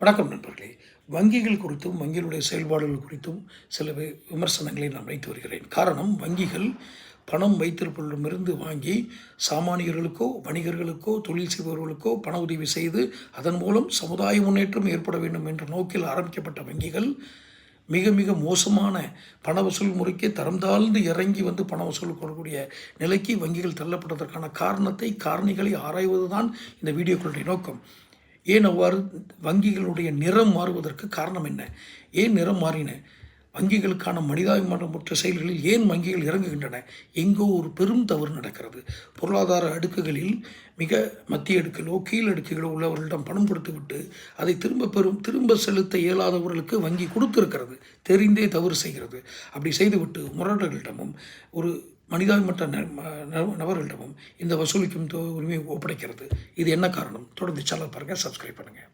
வணக்கம் நண்பர்களே. வங்கிகள் குறித்தும் வங்கிகளுடைய செயல்பாடுகள் குறித்தும் சில விமர்சனங்களை நான் வைத்து வருகிறேன். காரணம் வங்கிகள் பணம் வைத்திருப்பவர்களிடமிருந்து வாங்கி சாமானியர்களுக்கோ வணிகர்களுக்கோ தொழில் செய்பவர்களுக்கோ பண உதவி செய்து அதன் மூலம் சமுதாய முன்னேற்றம் ஏற்பட வேண்டும் என்ற நோக்கில் ஆரம்பிக்கப்பட்ட வங்கிகள் மிக மிக மோசமான பண வசூல் முறைக்கு தரம் தாழ்ந்து இறங்கி வந்து பண வசூல் கொள்ளக்கூடிய நிலைக்கு வங்கிகள் தள்ளப்பட்டதற்கான காரணத்தை காரணிகளை ஆராய்வதுதான் இந்த வீடியோக்களுடைய நோக்கம். ஏன் அவ்வாறு வங்கிகளுடைய நிறம் மாறுவதற்கு காரணம் என்ன? ஏன் நிறம் மாறின? வங்கிகளுக்கான மனிதாபிமானமற்ற செயல்களில் ஏன் வங்கிகள் இறங்குகின்றன? எங்கோ ஒரு பெரும் தவறு நடக்கிறது. பொருளாதார அடுக்குகளில் மிக மத்திய அடுக்கிலோ கீழ் அடுக்குகளோ உள்ளவர்களிடம் பணம் கொடுத்துவிட்டு அதை திரும்ப பெறும் திரும்ப செலுத்த இயலாதவர்களுக்கு வங்கி கொடுத்திருக்கிறது. தெரிந்தே தவறு செய்கிறது. அப்படி செய்துவிட்டு முரடர்களிடமும் ஒரு மனிதாபிமற்ற ந- ந- நபர்களிடமும் இந்த வசூலிக்கும் தொ- உரிமையை ஒப்படைக்கிறது. இது என்ன காரணம்? தொடர்ந்து சேனல் பாருங்கள் சப்ஸ்கிரைப் பண்ணுங்கள்